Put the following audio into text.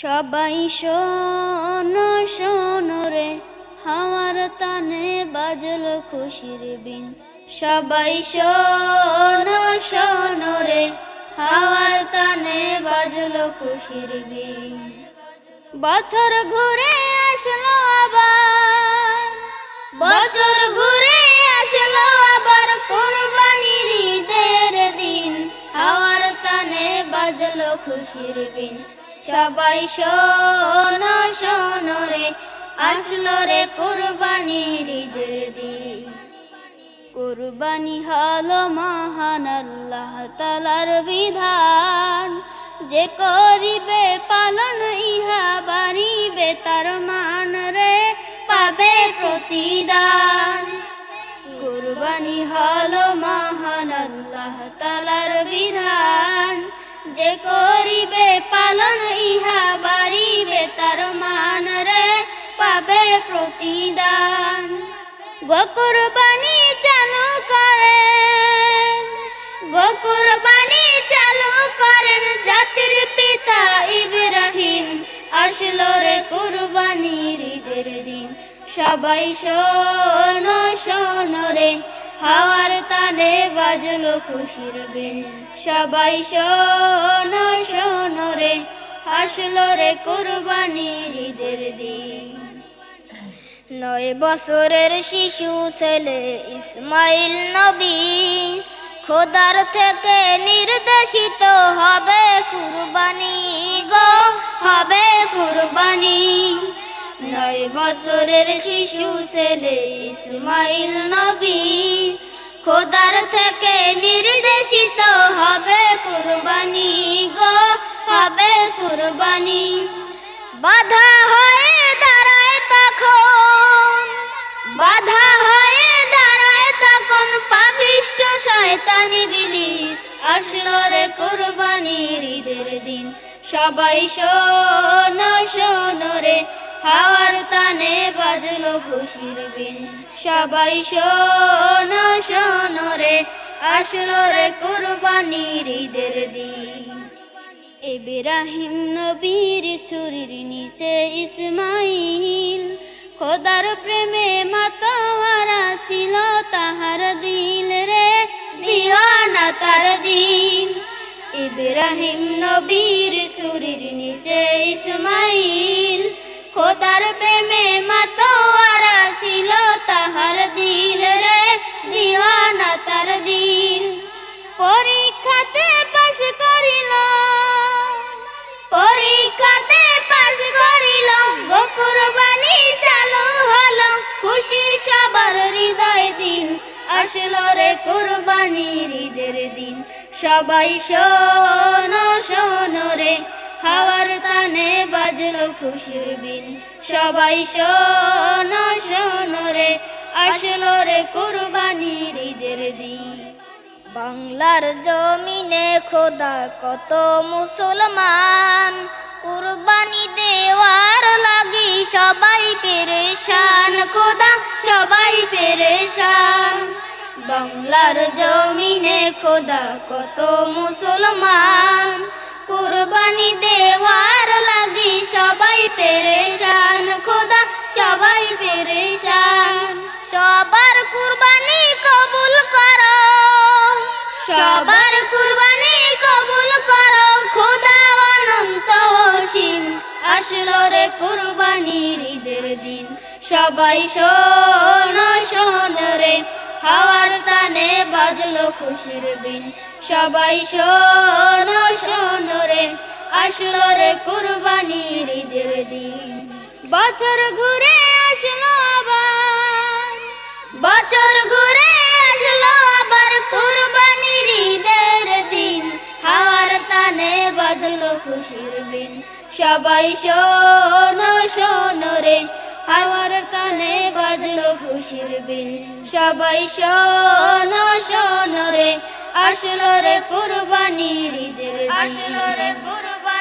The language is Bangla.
সবাই শোনো শোনো রে, হাওয়ার তানে বাজল খুশির বিন। সবাই শোনো শোনো রে, হাওয়ার তানে বাজল খুশির বিন। বছর ঘুরে আসলো আবার, বছর ঘুরে আসলো আবার কোরবানির ঈদের দিন। হাওয়ার তানে বাজলো খুশির বিন। সবাই শোনো শোনো রে, আসলো রে কোরবানির ঈদের দিন। কুরবানি হলো মহান আল্লাহ তালার বিধান। যে করিবে পালন, ইহা বাড়িবে তার মান রে, পাবে প্রতিদান। কুরবানি হলো মহান আল্লাহ তালার বিধান। যে করিবে পালন, ইহা বাড়িবে তার মান রে, পাবে প্রতিদান। গোকুরবানি চালু করেন গোকুরবানি চালু করেন জাতির পিতা ইব্রাহিম। আসলো রে কুরবানির দিন, সবাই শোনো শোনো রে হাওয়ার তালে বাজলো খুশির বিন সবাই শোনো শোনো রে আসলো রে কুরবানির ঈদের দিন। নয় বছরের শিশু ছেলে ইসমাইল নবী, খোদার থেকে নির্দেশিত হবে কুরবানি গো, হবে কুরবানি। নয় বছরের শিশু ছেলে ইসমাইল নবী। খোদার থেকে নির্দেশিত হবে কুরবানি গো, হবে কুরবানি। বাধা হয়ে দাঁড়ায় তখন, বাধা হয়ে দাঁড়ায় তখন পাপিষ্ট শয়তানি বিলিস আসলো রে কুরবানির ঈদের দিন। সবাই শোনো শোনো রে হাওয়ার তানে বাজলো খুশির বিন। সবাই শোনো শোনো রে, আসলো রে কুরবানির ঈদের দিন। ইব্রাহিম নবীর ছুরির নিচে ইসমাইল, খোদার প্রেমে মাতোয়ারা ছিল তাহার দিল রে, দিওয়ানা তার দিন। ইব্রাহিম নবীর ছুরির নিচে ইসমাইল খোদার প্রেমে মাতোয়ারা ছিল তাহার দিল রে, দিওয়ানা তার দিন। পরীক্ষাতে পাশ করিল, পরীক্ষাতে পাশ করিল গোকুরবানি চালু হলো, খুশি সবার হৃদয় দিন। আসলো রে কুরবানির ঈদের দিন, সবাই শোনো শোনো রে। হাওয়ার তানে বাজলো খুশির বিন সবাই শোনো শোনো রে, আসলো রে কুরবানির ঈদের দিন। বাংলার জমিনে খোদা কত মুসলমান। কুরবানি দেওয়ার লাগি সবাই পেরেশান। খোদা, সবাই পেরেশান। বাংলার জমিনে খোদা কত মুসলমান। কুরবানি দেওয়ার লাগি সবাই পেরেশান, খোদা সবাই পেরেশান। সবার কুরবানি কবুল করো, সবার কুরবানি কবুল করো, খোদা অনন্ত অসীম। আসলো রে কুরবানির ঈদের দিন, সবাই শোনো শোনো রে, হাওয়ার তানে বাজলো খুশির বিন। সবাই শোনো শোনো বছর ঘুরে আসলো আবার। বছর ঘুরে আসলো আবার কুরবানির ঈদের দিন। হাওয়ার তানে বাজলো খুশির বিন। সবাই শোনো শোনো রে। হাওয়ার তানে বাজলো খুশির বিন। সবাই শোনো শোনো রে। আসলো রে কুরবানির ঈদের আসলো রে কুরবানির